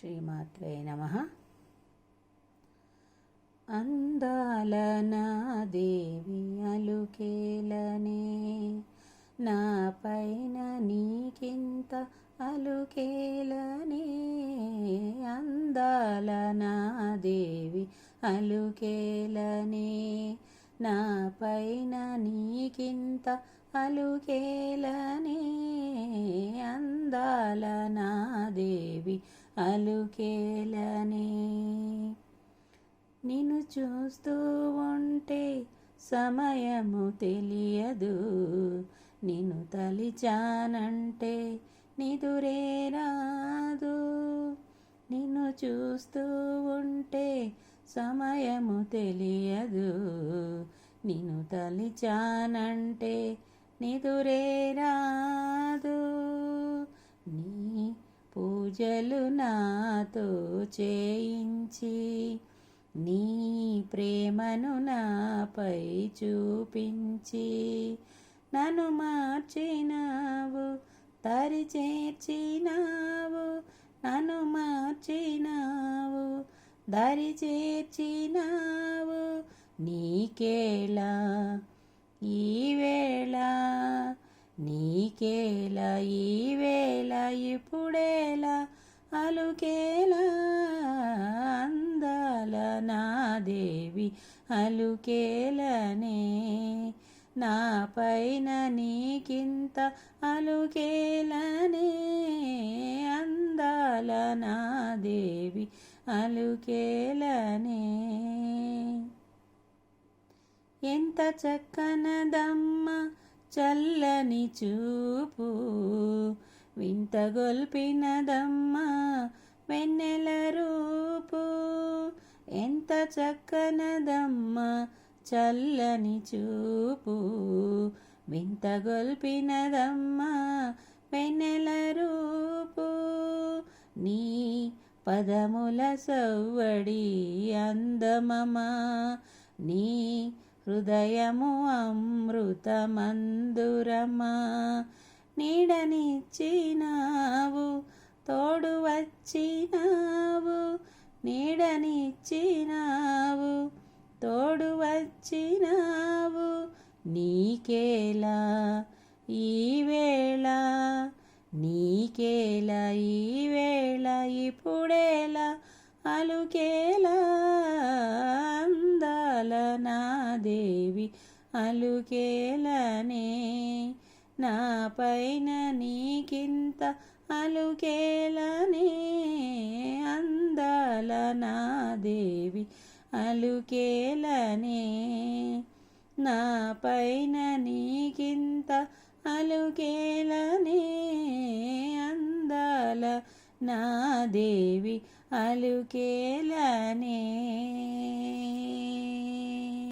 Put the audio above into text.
శ్రీమాత్రే నమ. అందాల దేవి అలుకేలనే నా పైన నీకింత అలుకేలనే. అందాల దేవి అలుకేలనే నా పైన నీకింత అలుకేలనే అందాల నా దేవి అలుకేలనే. నిన్ను చూస్తూ ఉంటే సమయము తెలియదు. నిన్ను తలిచానంటే నిదురే రాదు. నిన్ను చూస్తూ ఉంటే సమయము తెలియదు. నిన్ను తలిచానంటే నిదురే రాదు. నీ పూజలు నాతో చేయించి నీ ప్రేమను నాపై చూపించి నన్ను మార్చినావు తరి చేర్చినావు నన్ను మార్చినావు దరి చేర్చినావు నీకేలా ఈవే నీకేలా ఈవేళ ఇప్పుడేలా అలుకేలా అందాల నా దేవి అలుకేలనే. నా పైన నీకింత అలుకేలనే. అందాల నా దేవి అలుకేలనే. ఎంత చక్కనదమ్మ చల్లని చూపు వింత గొల్పినదమ్మ వెన్నెల రూపు. ఎంత చక్కనదమ్మా చల్లని చూపు వింత గొల్పినదమ్మ వెన్నెల రూపు. నీ పదముల సవ్వడి అందమమా నీ హృదయము అమృతమందురమా? నీడనిచ్చినావు తోడు వచ్చినావు నీడనిచ్చినావు తోడు వచ్చినావు నీకేలా ఈవేళ నీకేలా ఈవేళ ఇప్పుడేలా? అలుకేలా? అలుకేలనే. నా పైన నీకింత అలుకేలనే. అందాల నా దేవి అలుకేలనే. నా పైన నీకింత అలుకేలనే. అందాల నా దేవి అలుకేలనే.